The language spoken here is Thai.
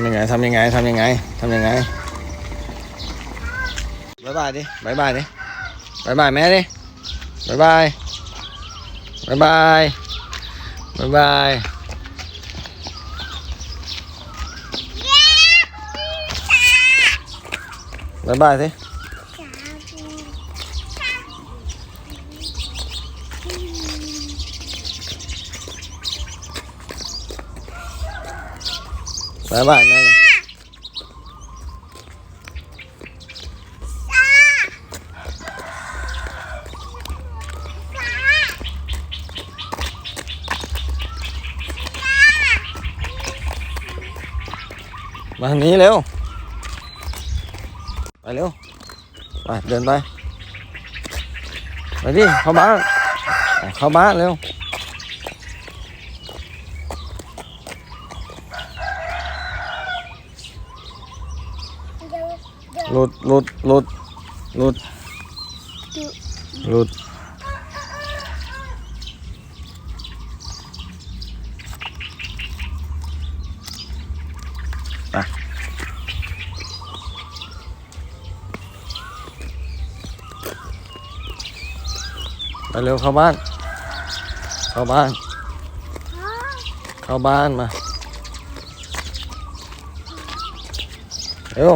ำยังไงทำยังไงทำยังไงทำยังไงบายบายดิบายบายดิบายบายแม่ดิบายบายบายบายบายบายบายบายสิ Bye bye, mẹ. Mà hằng nghĩ liêu Mà liêu Mà đền tay Mà đi khó bá à, Khó bá liêu หลุดหลุดหลุดหลุดหลุดไปไปเร็วเข้าบ้าน เข้าบ้าน เข้าบ้านมา เร็ว